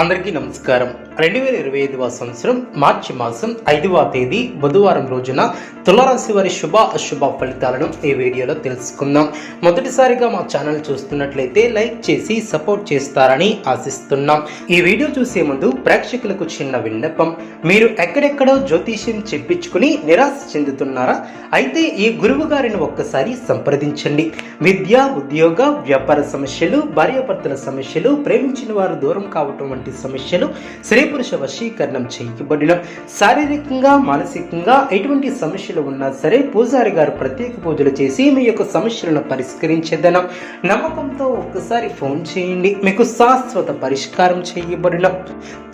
అందరికీ నమస్కారం. రెండు వేల ఇరవై ఐదవ సంవత్సరం మార్చి మాసం ఐదవ తేదీ బుధవారం రోజున తులరాశి వారి శుభ అశుభ ఫలితాలను ఈ వీడియోలో తెలుసుకుందాం. మొదటిసారిగా మా ఛానల్ చూస్తున్నట్లయితే లైక్ చేసి సపోర్ట్ చేస్తారని ఆశిస్తున్నాం. ఈ వీడియో చూసే ముందు ప్రేక్షకులకు చిన్న విన్నపం. మీరు ఎక్కడెక్కడో జ్యోతిష్యం చెప్పించుకుని నిరాశ చెందుతున్నారా? అయితే ఈ గురువు గారిని ఒక్కసారి సంప్రదించండి. విద్య ఉద్యోగ వ్యాపార సమస్యలు భార్యాభర్తల సమస్యలు ప్రేమించిన వారు దూరం కావటం వంటి సమస్యలు స్త్రీ పురుష వశీకరణం చేయబడిన శారీరకంగా మానసికంగా ఎటువంటి సమస్యలు ఉన్నా సరే పూజారి గారు ప్రత్యేక పూజలు చేసి మీ యొక్క సమస్యలను పరిష్కరించేదనం. నమ్మకంతో ఒక్కసారి ఫోన్ చేయండి. మీకు శాశ్వత పరిష్కారం చేయబడిన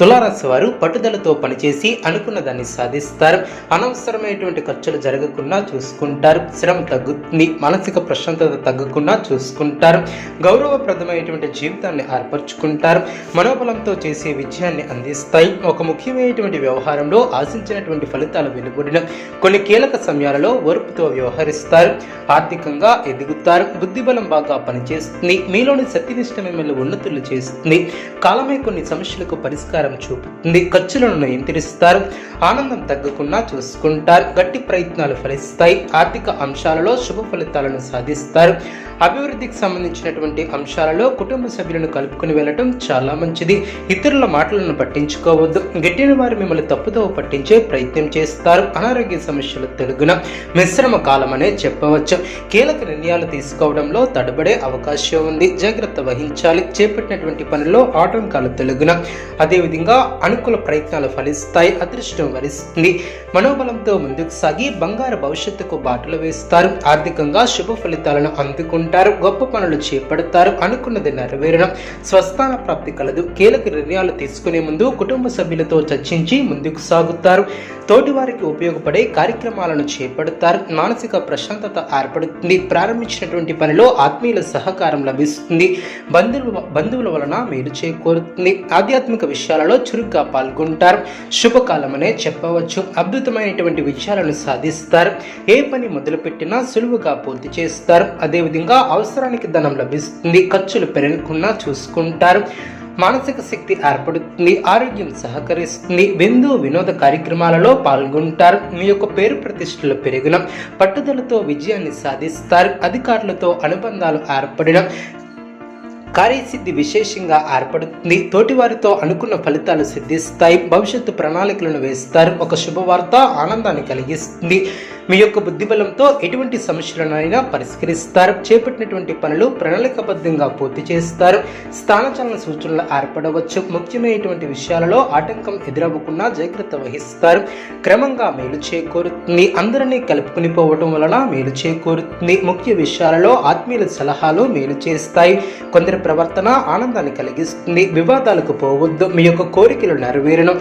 తులారాశి వారు పట్టుదలతో పనిచేసి అనుకున్న దాన్ని సాధిస్తారు. అనవసరమైనటువంటి ఖర్చులు జరగకుండా చూసుకుంటారు. శ్రమ తగ్గుతుంది. మానసిక ప్రశాంతత తగ్గకుండా చూసుకుంటారు. గౌరవప్రదమైనటువంటి జీవితాన్ని ఏర్పరచుకుంటారు. మనోబలంతో చేసే విజయాన్ని అందిస్తాయి. ఒక ముఖ్యమైనటువంటి వ్యవహారంలో ఆశించినటువంటి ఫలితాలు వెలువడిన కొన్ని కీలక సమయాలలో ఓర్పుతో వ్యవహరిస్తారు. ఆర్థికంగా ఎదుగుతారు. బుద్ధిబలం బాగా పనిచేస్తుంది. మీలోని సత్యనిష్ట మిమ్మల్ని ఉన్నతులు చేస్తుంది. కాలమే కొన్ని సమస్యలకు పరిష్కారం చూపుతుంది. ఖర్చులను నియంత్రిస్తారు. ఆనందం తగ్గకుండా చూసుకుంటారు. గట్టి ప్రయత్నాలు ఫలిస్తాయి. ఆర్థిక అంశాలలో శుభ ఫలితాలను సాధిస్తారు. అభివృద్ధికి సంబంధించినటువంటి అంశాలలో కుటుంబ సభ్యులను కలుపుకుని వెళ్ళటం చాలా మంచిది. ఇతరుల మాటలను పట్టించుకోవద్దు. గిట్టిన వారు మిమ్మల్ని తప్పుతో పట్టించే ప్రయత్నం చేస్తారు. అనారోగ్య సమస్యలు తెలుగున మిశ్రమ కాలం అనే చెప్పవచ్చు. కీలక నిర్ణయాలు తీసుకోవడంలో తడబడే అవకాశం ఉంది. జాగ్రత్త వహించాలి. చేపట్టినటువంటి పనుల్లో ఆటంకాలు తెలుగున అదేవిధంగా అనుకూల ప్రయత్నాలు ఫలిస్తాయి. అదృష్టం వరిస్తుంది. మనోబలంతో ముందుకు సాగి బంగారు భవిష్యత్తుకు బాటలు వేస్తారు. ఆర్థికంగా శుభ ఫలితాలను అందుకుంటారు. గొప్ప పనులు చేపడతారు అనుకున్నది నెరవేరడం స్వస్థాన ప్రాప్తి కలదు. కీలక నిర్ణయాలు తీసుకునే ముందు కుటుంబ సభ్యులతో చర్చించి ముందుకు సాగుతారు. తోటి వారికి ఉపయోగపడే కార్యక్రమాలను చేపడతారు. మానసిక ప్రశాంతత ఏర్పడుతుంది. ప్రారంభించినటువంటి పనిలో ఆత్మీయుల సహకారం లభిస్తుంది. బంధువుల బంధువుల వలన మేలు చేకూరుతుంది. ఆధ్యాత్మిక విషయాలలో చురుగ్గా పాల్గొంటారు. శుభకాలమనే చెప్పవచ్చు. అద్భుతమైనటువంటి విషయాలను సాధిస్తారు. ఏ పని మొదలుపెట్టినా సులువుగా పూర్తి చేస్తారు. అదేవిధంగా అవసరానికి ధనం లభిస్తుంది ఖర్చులు పెరగకుండా చూసుకుంటారు. మానసిక శక్తి ఏర్పడుతుంది ఆరోగ్యం సహకరిస్తుంది విందు వినోద కార్యక్రమాలలో పాల్గొంటారు. మీ యొక్క పేరు ప్రతిష్టలు పెరిగిన పట్టుదలతో విజయాన్ని సాధిస్తారు. అధికారులతో అనుబంధాలు ఏర్పడిన కార్యసిద్ధి విశేషంగా ఏర్పడుతుంది. తోటివారితో అనుకున్న ఫలితాలు సిద్ధిస్తాయి. భవిష్యత్తు ప్రణాళికలను వేస్తారు. ఒక శుభవార్త ఆనందాన్ని కలిగిస్తుంది. మీ యొక్క బుద్ధిబలంతో ఎటువంటి సమస్యలనైనా పరిష్కరిస్తారు. చేపట్టినటువంటి పనులు ప్రణాళికబద్ధంగా పూర్తి చేస్తారు. స్థానచలన సూచనలు ఏర్పడవచ్చు. ముఖ్యమైనటువంటి విషయాలలో ఆటంకం ఎదురవ్వకుండా జాగ్రత్త వహిస్తారు. క్రమంగా మేలు చేకూరుతుంది. అందరినీ కలుపుకుని పోవటం వలన మేలు చేకూరుతుంది. ముఖ్య విషయాలలో ఆత్మీయుల సలహాలు మేలు చేస్తాయి. కొందరి ప్రవర్తన ఆనందాన్ని కలిగిస్తుంది. వివాదాలకు పోవద్దు. మీ యొక్క కోరికలు నెరవేరడం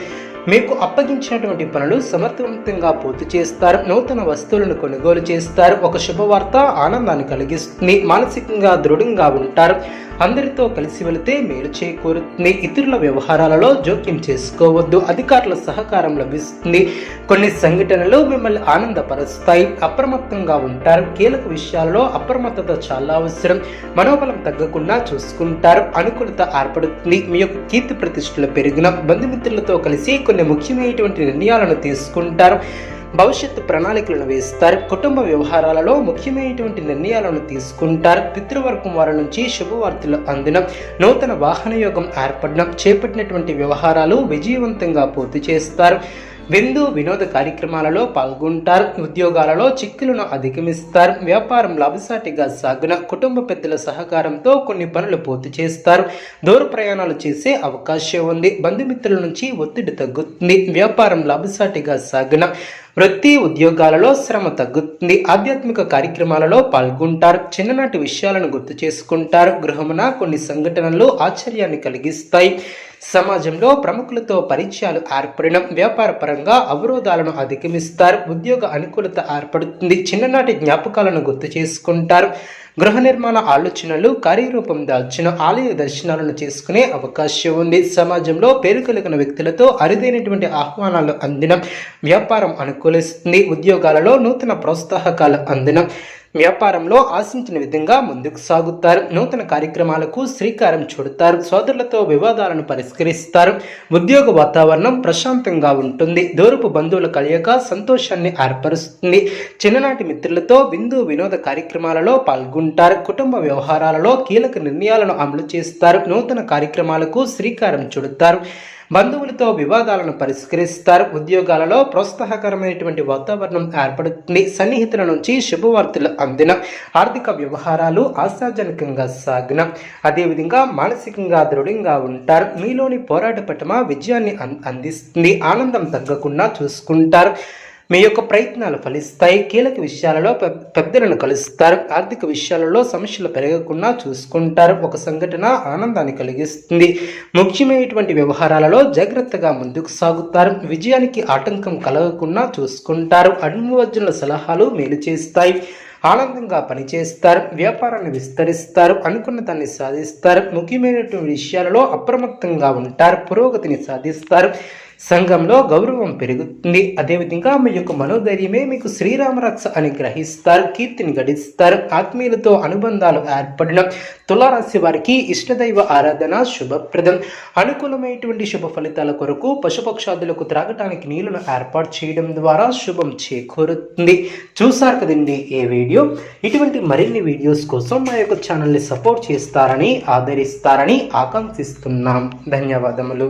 మీకు అప్పగించినటువంటి పనులు సమర్థవంతంగా పూర్తి చేస్తారు. నూతన వస్తువులను కొనుగోలు చేస్తారు. ఒక శుభవార్త ఆనందాన్ని కలిగిస్తుంది. మానసికంగా దృఢంగా ఉంటారు. అందరితో కలిసి వెళితే మేలు చేకూరుతుంది. ఇతరుల వ్యవహారాలలో జోక్యం చేసుకోవద్దు. అధికారుల సహకారం లభిస్తుంది. కొన్ని సంఘటనలు మిమ్మల్ని ఆనందపరుస్తాయి. అప్రమత్తంగా ఉంటారు. కీలక విషయాలలో అప్రమత్తత చాలా అవసరం. మనోబలం తగ్గకుండా చూసుకుంటారు. అనుకూలత ఏర్పడుతుంది. మీ యొక్క కీర్తి ప్రతిష్టలు పెరిగిన బంధుమిత్రులతో కలిసి కొన్ని ముఖ్యమైనటువంటి నిర్ణయాలను తీసుకుంటారు. భవిష్యత్తు ప్రణాళికలను వేస్తారు. కుటుంబ వ్యవహారాలలో ముఖ్యమైనటువంటి నిర్ణయాలను తీసుకుంటారు. పితృవర్గం వారి నుంచి శుభవార్తలు అందిన నూతన వాహన యోగం ఏర్పడడం చేపట్టినటువంటి వ్యవహారాలు విజయవంతంగా పూర్తి చేస్తారు. విందు వినోద కార్యక్రమాలలో పాల్గొంటారు. ఉద్యోగాలలో చిక్కులను అధిగమిస్తారు. వ్యాపారం లాభసాటిగా సాగున కుటుంబ పెద్దల సహకారంతో కొన్ని పనులు పూర్తి చేస్తారు. దూర ప్రయాణాలు చేసే అవకాశం ఉంది. బంధుమిత్రుల నుంచి ఒత్తిడి తగ్గుతుంది. వ్యాపారం లాభసాటిగా సాగున వృత్తి ఉద్యోగాలలో శ్రమ తగ్గుతుంది. ఆధ్యాత్మిక కార్యక్రమాలలో పాల్గొంటారు. చిన్ననాటి విషయాలను గుర్తు చేసుకుంటారు. గృహమున కొన్ని సంఘటనలు ఆశ్చర్యాన్ని కలిగిస్తాయి. సమాజంలో ప్రముఖులతో పరిచయాలు ఏర్పడడం వ్యాపార పరంగా అవరోధాలను అధిగమిస్తారు. ఉద్యోగ అనుకూలత ఏర్పడుతుంది. చిన్ననాటి జ్ఞాపకాలను గుర్తు చేసుకుంటారు. గృహ నిర్మాణ ఆలోచనలు కార్యరూపం దాల్చిన ఆలయ దర్శనాలను చేసుకునే అవకాశం ఉంది. సమాజంలో పేరు కలిగిన వ్యక్తులతో అరుదైనటువంటి ఆహ్వానాలు అందిన. వ్యాపారం అనుకూలిస్తుంది. ఉద్యోగాలలో నూతన ప్రోత్సాహకాలు అందిన. వ్యాపారంలో ఆశించిన విధంగా ముందుకు సాగుతారు. నూతన కార్యక్రమాలకు శ్రీకారం చుడతారు. సోదరులతో వివాదాలను పరిష్కరిస్తారు. ఉద్యోగ వాతావరణం ప్రశాంతంగా ఉంటుంది. దూరపు బంధువుల కలయిక సంతోషాన్ని ఏర్పరుస్తుంది. చిన్ననాటి మిత్రులతో విందు వినోద కార్యక్రమాలలో పాల్గొంటారు. కుటుంబ వ్యవహారాలలో కీలక నిర్ణయాలను అమలు చేస్తారు. నూతన కార్యక్రమాలకు శ్రీకారం చుడతారు. బంధువులతో వివాదాలను పరిష్కరిస్తారు. ఉద్యోగాలలో ప్రోత్సాహకరమైనటువంటి వాతావరణం ఏర్పడుతుంది. సన్నిహితుల నుంచి శుభవార్తలు అందిన ఆర్థిక వ్యవహారాలు ఆశాజనకంగా సాగిన. అదేవిధంగా మానసికంగా దృఢంగా ఉంటారు. మీలోని పోరాట పటమ విజయాన్ని అం- అందిస్తుంది. ఆనందం తగ్గకుండా చూసుకుంటారు. మీ యొక్క ప్రయత్నాలు ఫలిస్తాయి. కీలక విషయాలలో పె- పెద్దలను కలుస్తారు. ఆర్థిక విషయాలలో సమస్యలు పెరగకుండా చూసుకుంటారు. ఒక సంఘటన ఆనందాన్ని కలిగిస్తుంది. ముఖ్యమైనటువంటి వ్యవహారాలలో జాగ్రత్తగా ముందుకు సాగుతారు. విజయానికి ఆటంకం కలగకుండా చూసుకుంటారు. అనుభవజ్ఞుల సలహాలు మేలు చేస్తాయి. ఆనందంగా పనిచేస్తారు. వ్యాపారాన్ని విస్తరిస్తారు. అనుకున్న దాన్ని సాధిస్తారు. ముఖ్యమైనటువంటి విషయాలలో అప్రమత్తంగా ఉంటారు. పురోగతిని సాధిస్తారు. సంఘంలో గౌరవం పెరుగుతుంది. అదేవిధంగా మీ యొక్క మనోధైర్యమే మీకు శ్రీరామరక్ష అని గ్రహిస్తారు. కీర్తిని గడిస్తారు. ఆత్మీయులతో అనుబంధాలు ఏర్పడిన తులారాశి వారికి ఇష్టదైవ ఆరాధన శుభప్రదం. అనుకూలమైనటువంటి శుభ ఫలితాల కొరకు పశుపక్షాదులకు త్రాగటానికి నీళ్ళను ఏర్పాటు చేయడం ద్వారా శుభం చేకూరుతుంది. చూసారు కదండి ఏ వీడియో? ఇటువంటి మరిన్ని వీడియోస్ కోసం మా యొక్క ఛానల్ని సపోర్ట్ చేస్తారని ఆదరిస్తారని ఆకాంక్షిస్తున్నాం. ధన్యవాదములు.